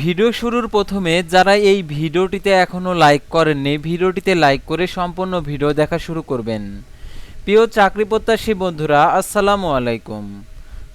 Video শুরুর প্রথমে যারা এই ভিডিওটিতে এখনও লাইক করেননি, ভিডিওটিতে লাইক করে সম্পূর্ণ ভিডিও দেখা শুরু করবেন। প্রিয় চাকরি প্রত্যাশী বন্ধুরা, আসসালামু আলাইকুম।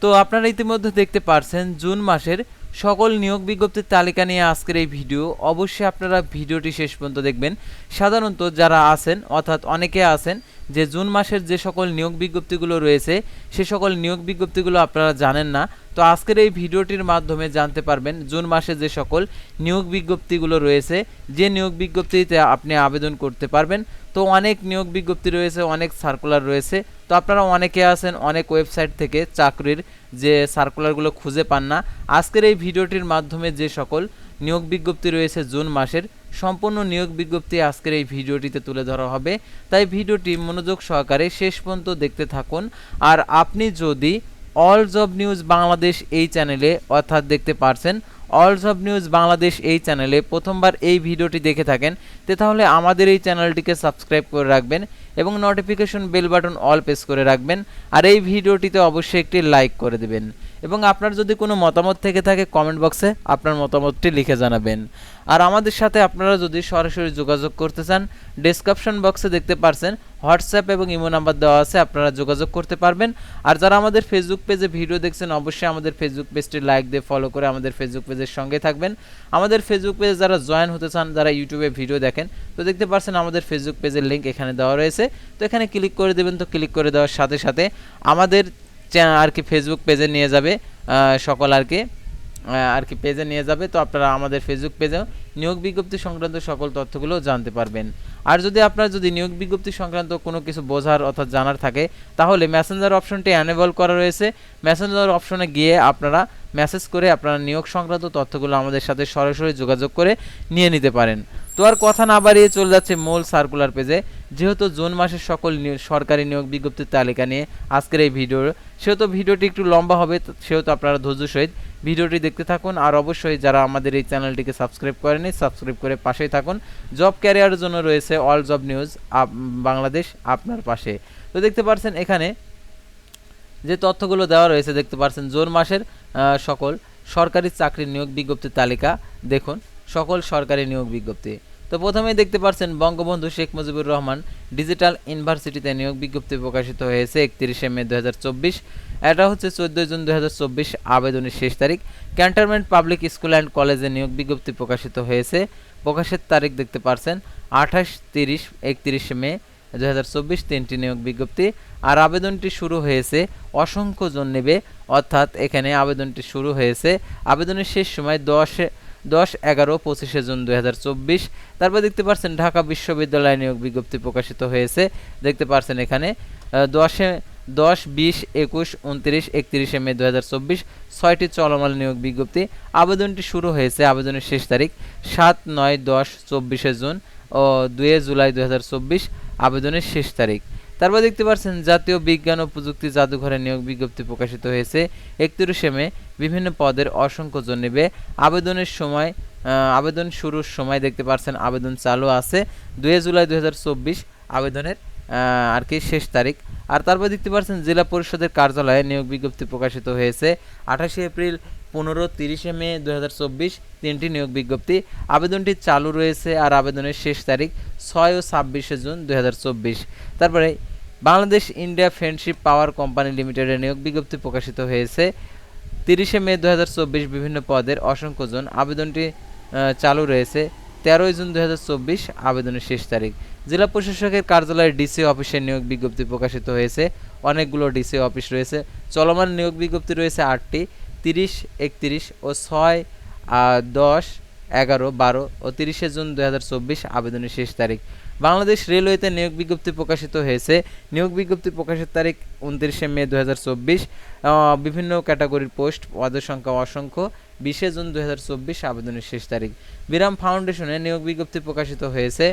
তো আপনারা ইতিমধ্যে দেখতে পারছেন, জুন মাসের সকল নিয়োগ বিজ্ঞপ্তির তালিকা নিয়ে আজকের এই ভিডিও। অবশ্যই আপনারা ভিডিওটি শেষ পর্যন্ত দেখবেন। সাধারণত যারা আছেন, অর্থাৎ অনেকে আছেন, যে জুন মাসের যে সকল নিয়োগ বিজ্ঞপ্তিগুলো রয়েছে, সে সকল নিয়োগ বিজ্ঞপ্তিগুলো আপনারা জানেন না। তো আজকের এই ভিডিওটির মাধ্যমে জানতে পারবেন জুন মাসে যে সকল নিয়োগ বিজ্ঞপ্তিগুলো রয়েছে, যে নিয়োগ বিজ্ঞপ্তিতে আপনি আবেদন করতে পারবেন। তো অনেক নিয়োগ বিজ্ঞপ্তি রয়েছে, অনেক সার্কুলার রয়েছে। তো আপনারা অনেকে আছেন, অনেক ওয়েবসাইট থেকে চাকরির যে সার্কুলারগুলো খুঁজে পান না। আজকের এই ভিডিওটির মাধ্যমে যে সকল নিয়োগ বিজ্ঞপ্তি রয়েছে জুন মাসের, সম্পূর্ণ নিয়োগ বিজ্ঞপ্তি আজকের এই ভিডিওটিতে তুলে ধরা হবে। তাই ভিডিওটি মনোযোগ সহকারে শেষ পর্যন্ত দেখতে থাকুন। আর আপনি যদি অল জব নিউজ বাংলাদেশ এই চ্যানেলে অর্থাৎ দেখতে পারছেন অল জব নিউজ বাংলাদেশ এই চ্যানেলে প্রথমবার এই ভিডিওটি দেখে থাকেন। তে তাহলে আমাদের এই চ্যানেলটিকে সাবস্ক্রাইব করে রাখবেন এবং notification bell button all press করে রাখবেন। আর এই ভিডিওটিতে অবশ্যই একটি লাইক করে দেবেন। এবং আপনার যদি কোনো মতামত থেকে থাকে কমেন্ট বক্সে আপনার মতামতটি লিখে জানাবেন। আর আমাদের সাথে আপনারা যদি সরাসরি যোগাযোগ করতে চান ডেসক্রিপশন বক্সে দেখতে পারছেন হোয়াটসঅ্যাপ এবং ইমো নাম্বার দেওয়া আছে, আপনারা যোগাযোগ করতে পারবেন। আর যারা আমাদের ফেসবুক পেজে ভিডিও দেখছেন, অবশ্যই আমাদের ফেসবুক পেজটি লাইক দিয়ে ফলো করে আমাদের ফেসবুক পেজের সঙ্গে থাকবেন। আমাদের ফেসবুক পেজে যারা জয়েন হতে চান, যারা ইউটিউবে ভিডিও দেখেন, তো দেখতে পারছেন আমাদের ফেসবুক পেজের লিঙ্ক এখানে দেওয়া রয়েছে। তো এখানে ক্লিক করে দেবেন, তো ক্লিক করে দেওয়ার সাথে সাথে আমাদের আর কি ফেসবুক পেজে নিয়ে যাবে সকল আর কি আর কি পেজে নিয়ে যাবে, তো আপনারা আমাদের ফেসবুক পেজেও নিয়োগ বিজ্ঞপ্তি সংক্রান্ত সকল তথ্যগুলো জানতে পারবেন। আর যদি আপনার যদি নিয়োগ বিজ্ঞপ্তি সংক্রান্ত কোনো কিছু বোঝার অর্থাৎ জানার থাকে, তাহলে মেসেঞ্জার অপশনটি অ্যানেবল করা রয়েছে। মেসেঞ্জার অপশনে গিয়ে আপনারা মেসেজ করে আপনারা নিয়োগ সংক্রান্ত তথ্যগুলো আমাদের সাথে সরাসরি যোগাযোগ করে নিয়ে নিতে পারেন। তো আর কথা না বাড়িয়ে চলে যাচ্ছে মূল সার্কুলার পেজে যেহেতু জুন মাসের সকল সরকারি নিয়োগ বিজ্ঞপ্তির তালিকা নিয়ে আজকের এই ভিডিও সেহেতু ভিডিওটি একটু লম্বা হবে সেহেতু আপনারা ধৈর্য সহিত ভিডিওটি দেখতে থাকুন। আর অবশ্যই যারা আমাদের এই চ্যানেলটিকে সাবস্ক্রাইব করেনি সাবস্ক্রাইব করে পাশেই থাকুন। জব ক্যারিয়ারের জন্য রয়েছে অল জব নিউজ বাংলাদেশ আপনার পাশে। তো দেখতে পাচ্ছেন এখানে যে তথ্যগুলো দেওয়া রয়েছে, দেখতে পাচ্ছেন জুন মাসের সকল সরকারি চাকরির নিয়োগ বিজ্ঞপ্তির তালিকা। দেখুন, সকল সরকারি নিয়োগ বিজ্ঞপ্তি। তো প্রথমেই দেখতে পাচ্ছেন বঙ্গবন্ধু শেখ মুজিবুর রহমান ডিজিটাল ইউনিভার্সিটিতে নিয়োগ বিজ্ঞপ্তি প্রকাশিত হয়েছে একত্রিশে মে দুহাজার চব্বিশ। এটা হচ্ছে চোদ্দোই জুন দুহাজার চব্বিশ আবেদনের শেষ তারিখ। ক্যান্টনমেন্ট পাবলিক স্কুল অ্যান্ড কলেজে নিয়োগ বিজ্ঞপ্তি প্রকাশিত হয়েছে। প্রকাশের তারিখ দেখতে পাচ্ছেন আঠাশ তিরিশ একত্রিশে মে দু তিনটি নিয়োগ বিজ্ঞপ্তি। আর আবেদনটি শুরু হয়েছে অসংখ্য জন নেবে, অর্থাৎ এখানে আবেদনটি শুরু হয়েছে। আবেদনের শেষ সময় দশে দশ এগারো পঁচিশে জুন দুই হাজার চব্বিশ। তারপর দেখতে পাচ্ছেন ঢাকা বিশ্ববিদ্যালয় নিয়োগ বিজ্ঞপ্তি প্রকাশিত হয়েছে। দেখতে পাচ্ছেন এখানে দশে, দশ, বিশ, একুশ, উনত্রিশ, একত্রিশে মে দুই হাজার চব্বিশ, ছয়টি চলমান নিয়োগ বিজ্ঞপ্তি। আবেদনটি শুরু হয়েছে আবেদনের শেষ তারিখ সাত নয় দশ চব্বিশে জুন ও দুয়ে জুলাই দুই হাজার চব্বিশ আবেদনের শেষ তারিখ। তারপর দেখতে পাচ্ছেন জাতীয় বিজ্ঞান ও প্রযুক্তি জাদুঘরে নিয়োগ বিজ্ঞপ্তি প্রকাশিত হয়েছে। একত্রিশে মে বিভিন্ন পদের অসংখ্য জন নেবে। আবেদনের সময় আবেদন শুরুর সময় দেখতে পাচ্ছেন আবেদন চালু আছে। দুই জুলাই দু হাজার চব্বিশ আবেদনের আর কি শেষ তারিখ। আর তারপর দেখতে পাচ্ছেন জেলা পরিষদের কার্যালয়ে নিয়োগ বিজ্ঞপ্তি প্রকাশিত হয়েছে। আঠাশে এপ্রিল পনেরো তিরিশে মে দু তিনটি নিয়োগ বিজ্ঞপ্তি। আবেদনটি চালু রয়েছে আর আবেদনের শেষ তারিখ ছয় ও ছাব্বিশে জুন দু হাজার চব্বিশ। তারপরে Bangladesh India friendship power company লিমিটেডের নিয়োগ বিজ্ঞপ্তি প্রকাশিত হয়েছে। তিরিশে মে দু হাজার চব্বিশ বিভিন্ন পদের অসংখ্য জন আবেদনটি চালু রয়েছে। তেরোই জুন দুই হাজার চব্বিশ আবেদনের শেষ তারিখ। জেলা প্রশাসকের কার্যালয়ের ডিসি অফিসের নিয়োগ বিজ্ঞপ্তি প্রকাশিত হয়েছে। অনেকগুলো ডিসি অফিস রয়েছে। চলমান নিয়োগ বিজ্ঞপ্তি রয়েছে আটটি। তিরিশ, একত্রিশ ও ছয় দশ, এগারো, বারো ও তিরিশে জুন দু হাজার চব্বিশ আবেদনের শেষ তারিখ। বাংলাদেশ রেলওয়েতে নিয়োগ বিজ্ঞপ্তি প্রকাশিত হয়েছে। নিয়োগ বিজ্ঞপ্তি প্রকাশের তারিখ উনত্রিশে মে দুই হাজার চব্বিশ। বিভিন্ন ক্যাটাগরির পোস্ট, পদের সংখ্যা অসংখ্য। বিশে জুন দুই হাজার চব্বিশ, আবেদনের শেষ তারিখ। বিরাম ফাউন্ডেশনে নিয়োগ বিজ্ঞপ্তি প্রকাশিত হয়েছে।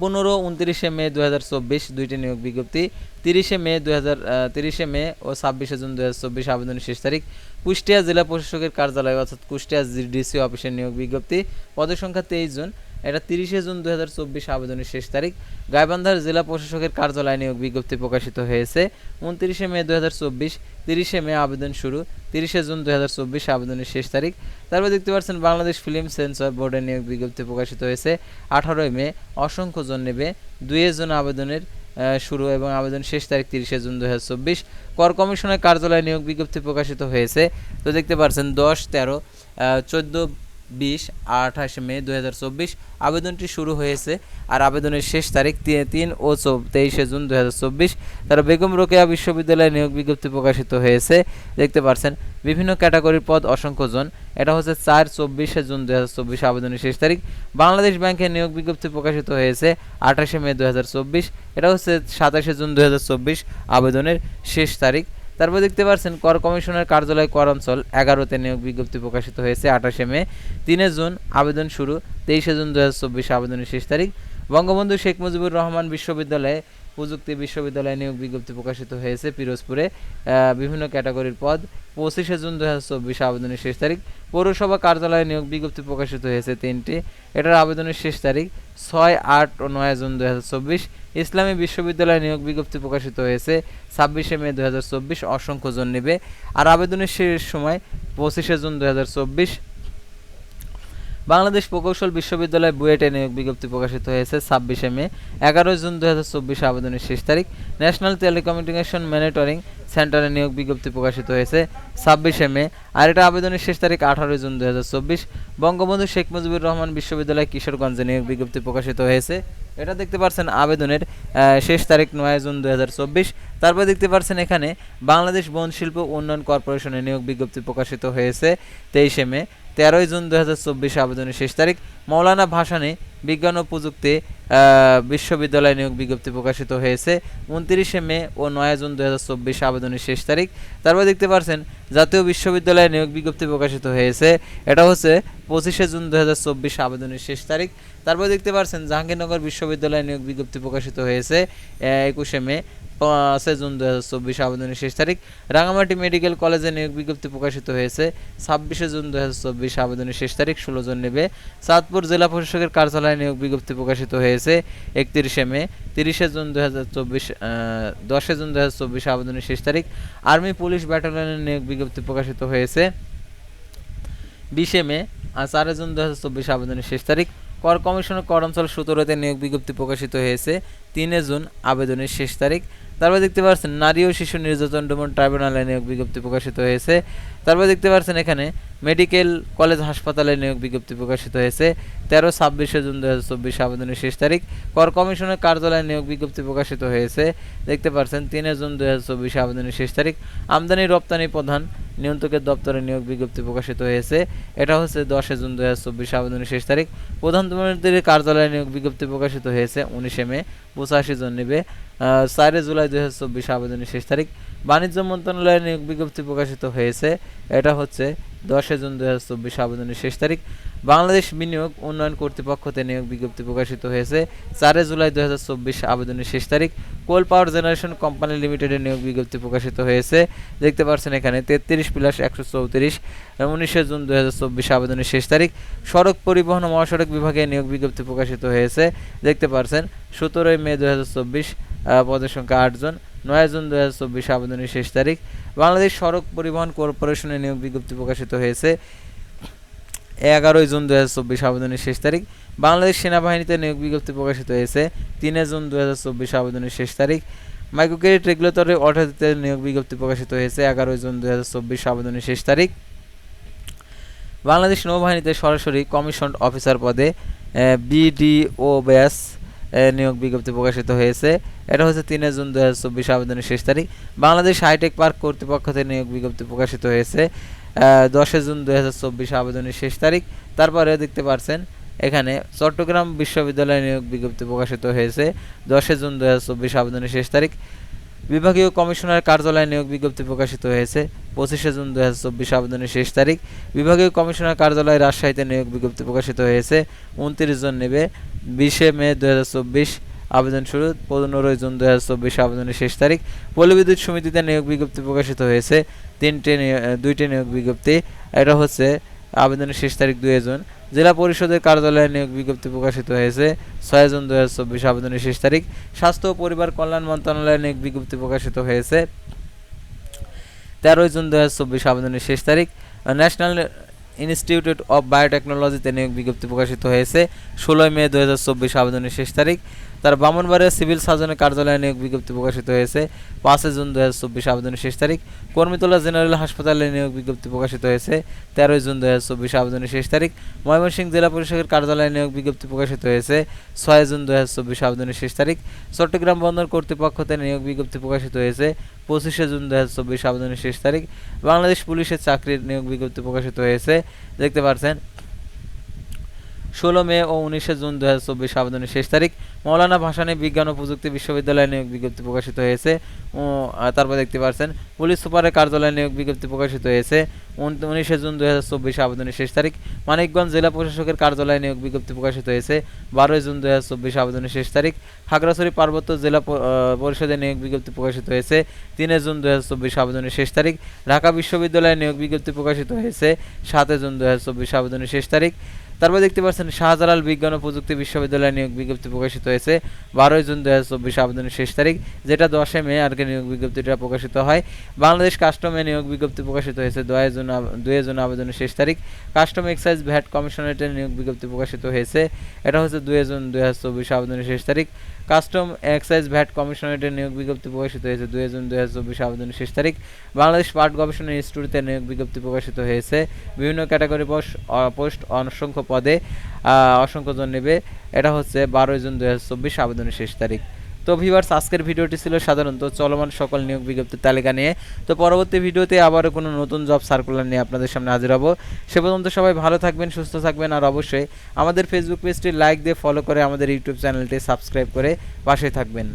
পনেরো, উনত্রিশে মে দু দুইটি নিয়োগ বিজ্ঞপ্তি। তিরিশে মে দুই হাজার তিরিশে মে ও ছাব্বিশে জুন দুই হাজার চব্বিশ, আবেদনের শেষ তারিখ। কুষ্টিয়া জেলা প্রশাসকের কার্যালয়, অর্থাৎ কুষ্টিয়া ডিসি অফিসের নিয়োগ বিজ্ঞপ্তি। পদের সংখ্যা তেইশ জন। এটা তিরিশে জুন দু হাজার চব্বিশ আবেদনের শেষ তারিখ। গাইবান্ধার জেলা প্রশাসকের কার্যালয় নিয়োগ বিজ্ঞপ্তি প্রকাশিত হয়েছে। উনত্রিশে মে দু হাজার চব্বিশ, তিরিশে মে আবেদন শুরু, তিরিশে জুন দু হাজার চব্বিশ আবেদনের শেষ তারিখ। তারপর দেখতে পাচ্ছেন, বাংলাদেশ ফিল্ম সেন্সর বোর্ডের নিয়োগ বিজ্ঞপ্তি প্রকাশিত হয়েছে। আঠারোই মে, অসংখ্য জন নেবে। দুইয়ের জুন আবেদনের শুরু এবং আবেদন শেষ তারিখ তিরিশে জুন দু হাজার চব্বিশ। কর কমিশনের কার্যালয়ে নিয়োগ বিজ্ঞপ্তি প্রকাশিত হয়েছে। তো দেখতে পাচ্ছেন, দশ, তেরো চোদ্দ বিশ, আঠাশ মে দু আবেদনটি শুরু হয়েছে আর আবেদনের শেষ তারিখ তিন ও তেইশে জুন দু হাজার চব্বিশ। তারা বেগম রোকেয়া বিশ্ববিদ্যালয়ে নিয়োগ বিজ্ঞপ্তি প্রকাশিত হয়েছে। দেখতে পাচ্ছেন বিভিন্ন ক্যাটাগরির পদ অসংখ্য জন। এটা হচ্ছে চার, চব্বিশে জুন দু হাজার চব্বিশ আবেদনের শেষ তারিখ। বাংলাদেশ ব্যাংকের নিয়োগ বিজ্ঞপ্তি প্রকাশিত হয়েছে আঠাশে মে দু এটা হচ্ছে সাতাশে জুন দু আবেদনের শেষ তারিখ। তারপর দেখতে পাচ্ছেন কর কমিশনের কার্যালয়, কর অঞ্চল এগারোতে নিয়োগ বিজ্ঞপ্তি প্রকাশিত হয়েছে আঠাশে মে। তিনে জুন আবেদন শুরু, তেইশে জুন দু হাজার চব্বিশ আবেদনের শেষ তারিখ। বঙ্গবন্ধু শেখ মুজিবুর রহমান বিশ্ববিদ্যালয়ে, প্রযুক্তি বিশ্ববিদ্যালয়ে নিয়োগ বিজ্ঞপ্তি প্রকাশিত হয়েছে পিরোজপুরে। বিভিন্ন ক্যাটাগরির পদ, পঁচিশে জুন দু হাজার চব্বিশ আবেদনের শেষ তারিখ। পৌরসভা কার্যালয়ে নিয়োগ বিজ্ঞপ্তি প্রকাশিত হয়েছে তিনটি। এটার আবেদনের শেষ তারিখ ছয় আট ও নয় জুন দু হাজার চব্বিশ। ইসলামী বিশ্ববিদ্যালয়ে নিয়োগ বিজ্ঞপ্তি প্রকাশিত হয়েছে ছাব্বিশে মে দু হাজার চব্বিশ, অসংখ্য জন নেবে। আর আবেদনের শেষ সময় পঁচিশে জুন দু হাজার চব্বিশ। বাংলাদেশ প্রকৌশল বিশ্ববিদ্যালয় বুয়েটে নিয়োগ বিজ্ঞপ্তি প্রকাশিত হয়েছে ছাব্বিশে মে এগারো জুন দু হাজার চব্বিশ আবেদনের শেষ তারিখ। ন্যাশনাল টেলিকমিউনিকেশন মনিটরিং সেন্টারে নিয়োগ বিজ্ঞপ্তি প্রকাশিত হয়েছে ছাব্বিশে মে, আর এটা আবেদনের শেষ তারিখ আঠারোই জুন দু হাজার চব্বিশ। বঙ্গবন্ধু শেখ মুজিবুর রহমান বিশ্ববিদ্যালয় কিশোরগঞ্জে নিয়োগ বিজ্ঞপ্তি প্রকাশিত হয়েছে। এটা দেখতে পাচ্ছেন আবেদনের শেষ তারিখ নয় জুন দু হাজার চব্বিশ। তারপর দেখতে পাচ্ছেন এখানে বাংলাদেশ বন শিল্প উন্নয়ন কর্পোরেশনের নিয়োগ বিজ্ঞপ্তি প্রকাশিত হয়েছে তেইশে মে, তেরোই জুন দু হাজার চব্বিশ আবেদনের শেষ তারিখ। মৌলানা ভাসানে বিজ্ঞান ও প্রযুক্তি বিশ্ববিদ্যালয় নিয়োগ বিজ্ঞপ্তি প্রকাশিত হয়েছে উনত্রিশে মে ও নয় জুন দু হাজার চব্বিশ আবেদনের শেষ তারিখ। তারপর দেখতে পাচ্ছেন জাতীয় বিশ্ববিদ্যালয়ে নিয়োগ বিজ্ঞপ্তি প্রকাশিত হয়েছে। এটা হচ্ছে পঁচিশে জুন দু হাজার চব্বিশ আবেদনের শেষ তারিখ। তারপর দেখতে পাচ্ছেন জাহাঙ্গীরনগর বিশ্ববিদ্যালয়ে নিয়োগ বিজ্ঞপ্তি প্রকাশিত হয়েছে একুশে মে পাঁচে জুন দু হাজার চব্বিশ আবেদনের শেষ তারিখ। রাঙামাটি মেডিকেল কলেজে নিয়োগ বিজ্ঞপ্তি প্রকাশিত হয়েছে, ছাব্বিশে জুন দু হাজার চব্বিশ আবেদনের শেষ তারিখ, ষোলো জন নেবে। চাঁদপুর জেলা প্রশাসকের কার্যালয়ে নিয়োগ বিজ্ঞপ্তি প্রকাশিত হয়েছে একত্রিশে মে, তিরিশে জুন দু হাজার চব্বিশ দশে জুন দু হাজার চব্বিশ আবেদনের শেষ তারিখ। আর্মি পুলিশ ব্যাটালিয়নের নিয়োগ বিজ্ঞপ্তি প্রকাশিত হয়েছে বিশে মে চারে জুন দু হাজার চব্বিশ আবেদনের শেষ তারিখ। কর কমিশনের কর অঞ্চল সতেরোতে নিয়োগ বিজ্ঞপ্তি প্রকাশিত হয়েছে তিনে জুন আবেদনের শেষ তারিখ। তারপর দেখতে পাচ্ছেন, নারী ও শিশু নির্যাতন দমন ট্রাইব্যুনালে নিয়োগ বিজ্ঞপ্তি প্রকাশিত হয়েছে। তারপর দেখতে পাচ্ছেন এখানে মেডিকেল কলেজ হাসপাতালে নিয়োগ বিজ্ঞপ্তি প্রকাশিত হয়েছে। তেরো, ছাব্বিশে জুন দু হাজার চব্বিশ আবেদনের শেষ তারিখ। কর কমিশনের কার্যালয়ে নিয়োগ বিজ্ঞপ্তি প্রকাশিত হয়েছে। দেখতে পাচ্ছেন তিনে জুন দু হাজার চব্বিশ আবেদনের শেষ তারিখ। আমদানি রপ্তানি প্রধান নিয়ন্ত্রকের দপ্তরে নিয়োগ বিজ্ঞপ্তি প্রকাশিত হয়েছে। এটা হচ্ছে দশে জুন দু হাজার চব্বিশ আবেদনের শেষ তারিখ। প্রধানমন্ত্রীর কার্যালয়ে নিয়োগ বিজ্ঞপ্তি প্রকাশিত হয়েছে উনিশে মে, পঁচাশি জন নেবে। চারে জুলাই দু হাজার চব্বিশ আবেদনের শেষ তারিখ। বাণিজ্য মন্ত্রণালয়ে নিয়োগ বিজ্ঞপ্তি প্রকাশিত হয়েছে। এটা হচ্ছে দশে জুন দু হাজার চব্বিশ আবেদনের শেষ তারিখ। বাংলাদেশ বিনিয়োগ উন্নয়ন কর্তৃপক্ষতে নিয়োগ বিজ্ঞপ্তি প্রকাশিত হয়েছে চারে জুলাই দু হাজার চব্বিশ আবেদনের শেষ তারিখ। কোল পাওয়ার জেনারেশন কোম্পানি লিমিটেডের নিয়োগ বিজ্ঞপ্তি প্রকাশিত হয়েছে। দেখতে পাচ্ছেন এখানে তেত্রিশ প্লাস একশো চৌত্রিশ উনিশে জুন দু হাজার চব্বিশ আবেদনের শেষ তারিখ। সড়ক পরিবহন ও মহাসড়ক বিভাগে নিয়োগ বিজ্ঞপ্তি প্রকাশিত হয়েছে। দেখতে পাচ্ছেন, সতেরোই মে দু হাজার চব্বিশ পদের সংখ্যা আটজন নয় জুন দু হাজার চব্বিশ আবেদনের শেষ তারিখ। বাংলাদেশ সড়ক পরিবহন কর্পোরেশনের নিয়োগ বিজ্ঞপ্তি প্রকাশিত হয়েছে এগারোই জুন দু হাজার চব্বিশ আবেদনের শেষ তারিখ। বাংলাদেশ সেনাবাহিনীতে নিয়োগ বিজ্ঞপ্তি প্রকাশিত হয়েছে তিনে জুন দু হাজার চব্বিশ আবেদনের শেষ তারিখ। মাইক্রোক্রেডিট রেগুলেটরি অর্থাৎ নিয়োগ বিজ্ঞপ্তি প্রকাশিত হয়েছে এগারোই জুন দু হাজার চব্বিশ আবেদনের শেষ তারিখ। বাংলাদেশ নৌবাহিনীতে সরাসরি কমিশন অফিসার পদে বিডিও ব্যাস নিয়োগ বিজ্ঞপ্তি প্রকাশিত হয়েছে। এটা হচ্ছে তিনে জুন দু হাজার চব্বিশ আবেদনের শেষ তারিখ। বাংলাদেশ হাইটেক পার্ক কর্তৃপক্ষ থেকে নিয়োগ বিজ্ঞপ্তি প্রকাশিত হয়েছে দশে জুন দু হাজার চব্বিশ আবেদনের শেষ তারিখ। তারপরে দেখতে পাচ্ছেন এখানে চট্টগ্রাম বিশ্ববিদ্যালয়ে নিয়োগ বিজ্ঞপ্তি প্রকাশিত হয়েছে, দশে জুন দু হাজার চব্বিশ আবেদনের শেষ তারিখ। বিভাগীয় কমিশনার কার্যালয়ে নিয়োগ বিজ্ঞপ্তি প্রকাশিত হয়েছে, পঁচিশে জুন দু হাজার চব্বিশ আবেদনের শেষ তারিখ। বিভাগীয় কমিশনার কার্যালয়ে রাজশাহীতে নিয়োগ বিজ্ঞপ্তি প্রকাশিত হয়েছে, উনত্রিশ জন নেবে। বিশে মে দু হাজার চব্বিশ আবেদন শুরু। পনেরোই জুন দু হাজার চব্বিশ আবেদনের শেষ তারিখ। পল্লী সমিতিতে নিয়োগ বিজ্ঞপ্তি প্রকাশিত হয়েছে। তিনটে দুইটি নিয়োগ বিজ্ঞপ্তি। এটা হচ্ছে আবেদনের শেষ তারিখ দুই জুন। জেলা পরিষদের কার্যালয়ে নিয়োগ বিজ্ঞপ্তি প্রকাশিত হয়েছে। ছয় জুন দু হাজার চব্বিশ আবেদনের শেষ তারিখ। স্বাস্থ্য ও পরিবার কল্যাণ মন্ত্রণালয়ে নিয়োগ বিজ্ঞপ্তি প্রকাশিত হয়েছে। তেরোই জুন দু হাজার চব্বিশ আবেদনের শেষ তারিখ। ন্যাশনাল ইনস্টিটিউট অফ বায়োটেকনোলজিতে নিয়োগ বিজ্ঞপ্তি প্রকাশিত হয়েছে, ষোলোই মে দু হাজার চব্বিশ আবেদনের শেষ তারিখ। তার বামনবাড়িয়া সিভিল সার্জনের কার্যালয়ে নিয়োগ বিজ্ঞপ্তি প্রকাশিত হয়েছে পাঁচই জুন দু হাজার চব্বিশ আবেদনের শেষ তারিখ। কর্মীতলা জেনারেল হাসপাতালে নিয়োগ বিজ্ঞপ্তি প্রকাশিত হয়েছে তেরোই জুন দু হাজার চব্বিশ আবেদনের শেষ তারিখ। ময়মনসিংহ জেলা পরিষদের কার্যালয়ে নিয়োগ বিজ্ঞপ্তি প্রকাশিত হয়েছে ছয় জুন দু হাজার চব্বিশ আবেদনের শেষ তারিখ। চট্টগ্রাম বন্দর কর্তৃপক্ষতে নিয়োগ বিজ্ঞপ্তি প্রকাশিত হয়েছে পঁচিশে জুন দু হাজার চব্বিশ আবেদনের শেষ তারিখ। বাংলাদেশ পুলিশের চাকরির নিয়োগ বিজ্ঞপ্তি প্রকাশিত হয়েছে। দেখতে পাচ্ছেন ষোলো মে ও উনিশে জুন দু হাজার চব্বিশ আবেদনের শেষ তারিখ। মৌলানা ভাসানী বিজ্ঞান ও প্রযুক্তি বিশ্ববিদ্যালয়ে নিয়োগ বিজ্ঞপ্তি প্রকাশিত হয়েছে। তারপর দেখতে পাচ্ছেন পুলিশ সুপারের কার্যালয়ে নিয়োগ বিজ্ঞপ্তি প্রকাশিত হয়েছে। উন- উনিশে জুন দু হাজার চব্বিশ আবেদনের শেষ তারিখ। মানিকগঞ্জ জেলা প্রশাসকের কার্যালয়ে নিয়োগ বিজ্ঞপ্তি প্রকাশিত হয়েছে। বারোই জুন দু হাজার চব্বিশ আবেদনের শেষ তারিখ। খাগড়াছড়ি পার্বত্য জেলা পরিষদে নিয়োগ বিজ্ঞপ্তি প্রকাশিত হয়েছে। তিনে জুন দু হাজার চব্বিশ আবেদনের শেষ তারিখ। ঢাকা বিশ্ববিদ্যালয়ে নিয়োগ বিজ্ঞপ্তি প্রকাশিত হয়েছে। সাতে জুন দু হাজার চব্বিশ আবেদনের শেষ তারিখ। তারপর দেখতে পাচ্ছেন শাহজালাল বিজ্ঞান ও প্রযুক্তি বিশ্ববিদ্যালয়ের নিয়োগ বিজ্ঞপ্তি প্রকাশিত হয়েছে। বারোই জুন দু হাজার চব্বিশ আবেদনের শেষ তারিখ, যেটা দশই মে আর নিয়োগ বিজ্ঞপ্তিটা প্রকাশিত হয়। বাংলাদেশ কাস্টমে নিয়োগ বিজ্ঞপ্তি প্রকাশিত হয়েছে দুই জুন দুয়ে জুন আবেদনের শেষ তারিখ। কাস্টম এক্সাইজ ভ্যাট কমিশনারেটের নিয়োগ বিজ্ঞপ্তি প্রকাশিত হয়েছে। এটা হচ্ছে দুই জুন দুই হাজার চব্বিশ আবেদনের শেষ তারিখ। কাস্টম এক্সাইজ ভ্যাট কমিশনারেটের নিয়োগ বিজ্ঞপ্তি প্রকাশিত হয়েছে দুই জুন দুই হাজার চব্বিশ আবেদনের শেষ তারিখ। বাংলাদেশ পাট গবেষণা ইনস্টিটিউটে নিয়োগ বিজ্ঞপ্তি প্রকাশিত হয়েছে। বিভিন্ন ক্যাটাগরি পোস্ট অসংখ্য পদে অসংখ্য জন নেবে। এটা হচ্ছে বারোই জুন দুই হাজার চব্বিশ আবেদনের শেষ তারিখ। তো ভিভার্স আজকের ভিডিওটি ছিল সাধারণত চলমান সকল নিয়োগ বিজ্ঞপ্তির তালিকা নিয়ে। তো পরবর্তী ভিডিওতে আবারও কোনো নতুন জব সার্কুলার নিয়ে আপনাদের সামনে হাজির হব। সে পর্যন্ত সবাই ভালো থাকবেন, সুস্থ থাকবেন আর অবশ্যই আমাদের ফেসবুক পেজটি লাইক দিয়ে ফলো করে আমাদের ইউটিউব চ্যানেলটি সাবস্ক্রাইব করে পাশে থাকবেন।